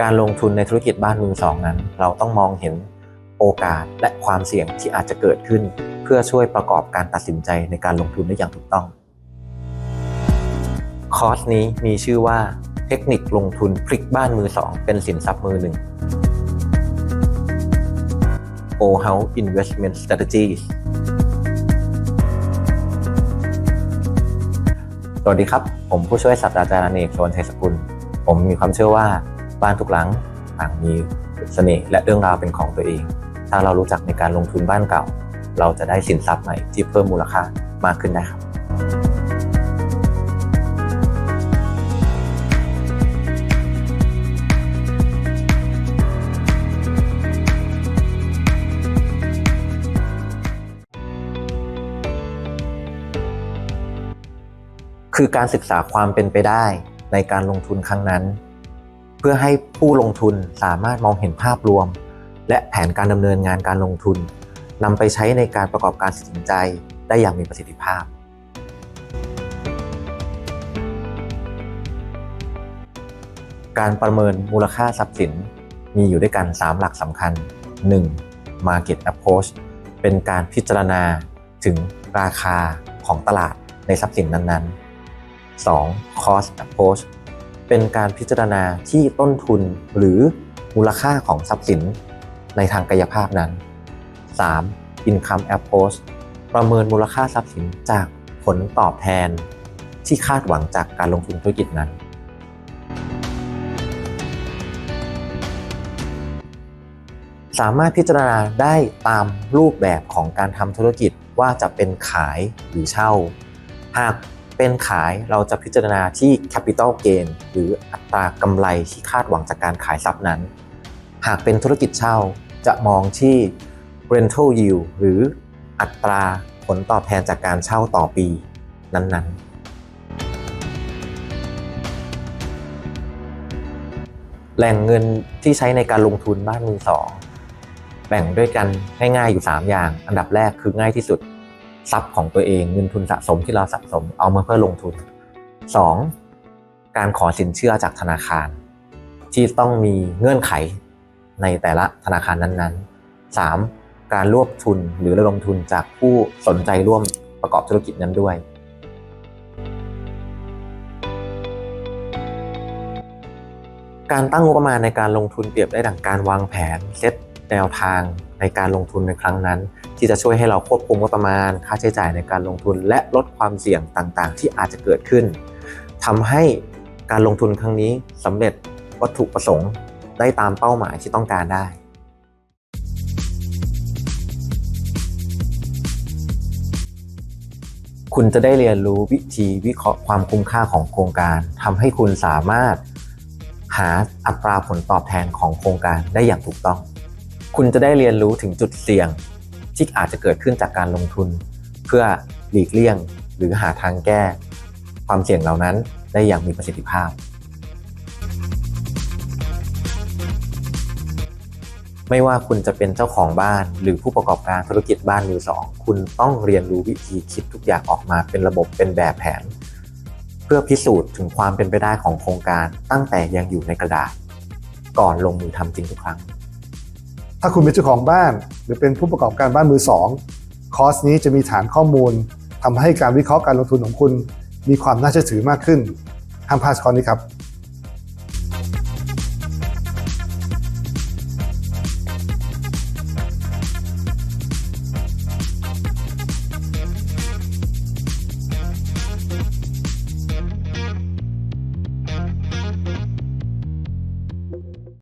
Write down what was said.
การลงทุนในธุรกิจบ้านมือสองนั้น เราต้องมองเห็นโอกาสและความเสี่ยงที่อาจจะเกิดขึ้น เพื่อช่วยประกอบการตัดสินใจในการลงทุนได้อย่างถูกต้อง คอร์สนี้มีชื่อว่าเทคนิคลงทุนพลิกบ้านมือสองเป็นสินทรัพย์มือหนึ่ง O House Investment Strategies สวัสดีครับ ผมผู้ช่วยศาสตราจารย์เนกชวนชัยสกุล ผมมีความเชื่อว่า บ้านทุกหลังต่างมีเสน่ห์และเรื่องราวเป็นของตัวเอง ถ้าเรารู้จักในการลงทุนบ้านเก่า เราจะได้สินทรัพย์ใหม่ที่เพิ่มมูลค่ามากขึ้นได้ครับคือการศึกษาความเป็นไปได้ในการลงทุนครั้งนั้น เพื่อให้ผู้ลงทุนสามารถมองเห็นภาพรวม และแผนการดำเนินงานการลงทุนนำไปใช้ในการประกอบการตัดสินใจได้อย่างมีประสิทธิภาพ การประเมินมูลค่าทรัพย์สินมีอยู่ด้วยกัน 3 หลักสำคัญ 1. Market Approach เป็นการพิจารณาถึงราคาของตลาดในทรัพย์สินนั้นๆ 2. Cost Approach เป็นการพิจารณาที่ต้นทุนหรือมูลค่าของทรัพย์สินในทางกายภาพนั้น 3. Income Approach ประเมินมูลค่าทรัพย์สินจากผลตอบแทนที่คาดหวังจากการลงทุนธุรกิจนั้น สามารถพิจารณาได้ตามรูปแบบของการทำธุรกิจว่าจะเป็นขายหรือเช่า หาก เป็นขายเราจะพิจารณาที่ capital gain หรืออัตรากำไรที่คาดหวังจากการขายทรัพย์นั้น หากเป็นธุรกิจเช่าจะมองที่ rental yield หรืออัตราผลตอบแทนจากการเช่าต่อปีนั้นๆแหล่งเงินที่ใช้ในการลงทุนบ้านมือสองแบ่งด้วยกันง่ายๆอยู่ 3 อย่าง อันดับแรกคือง่ายที่สุด ทรัพย์ของตัวเองเงินทุนสะสมที่เราสะสมเอามาเพื่อลงทุน 2. การขอสินเชื่อจากธนาคาร ที่ต้องมีเงื่อนไขในแต่ละธนาคารนั้นๆ 3. การรวบทุนหรือระดมทุนจากผู้สนใจร่วมประกอบธุรกิจนั้นด้วยการตั้งงบประมาณในการลงทุนเปรียบได้ดังการวางแผนเซตแนวทางในการลงทุนในครั้งนั้น ที่จะช่วยให้เราควบคุมงบประมาณ ค่าใช้จ่ายในการลงทุน และลดความเสี่ยงต่างๆ ที่อาจจะเกิดขึ้นทำให้การลงทุนครั้งนี้สำเร็จวัตถุประสงค์ได้ตามเป้าหมายที่ต้องการได้คุณจะได้เรียนรู้วิธีวิเคราะห์ความคุ้มค่าของโครงการทำให้คุณสามารถหาอัตราผลตอบแทนของโครงการได้อย่างถูกต้อง คุณจะได้เรียนรู้ถึงจุดเสี่ยง ที่อาจจะเกิดขึ้นจากการลงทุน เพื่อหลีกเลี่ยง หรือหาทางแก้ ความเสี่ยงเหล่านั้นได้อย่างมีประสิทธิภาพ ไม่ว่าคุณจะเป็นเจ้าของบ้านหรือผู้ประกอบการธุรกิจบ้านมือสองคุณต้องเรียนรู้วิธีคิดทุกอย่างออกมาเป็นระบบเป็นแบบแผน เพื่อพิสูจน์ถึงความเป็นไปได้ของโครงการตั้งแต่ยังอยู่ในกระดาษ ก่อนลงมือทำจริงทุกครั้ง ถ้าคุณเป็นเจ้าของบ้าน หรือเป็นผู้ประกอบการบ้านมือสองคอร์สนี้จะมีฐานข้อมูลทำให้การวิเคราะห์การลงทุนของคุณ มีความน่าเชื่อถือมากขึ้นห้ามพลาดคอร์สนี้ครับ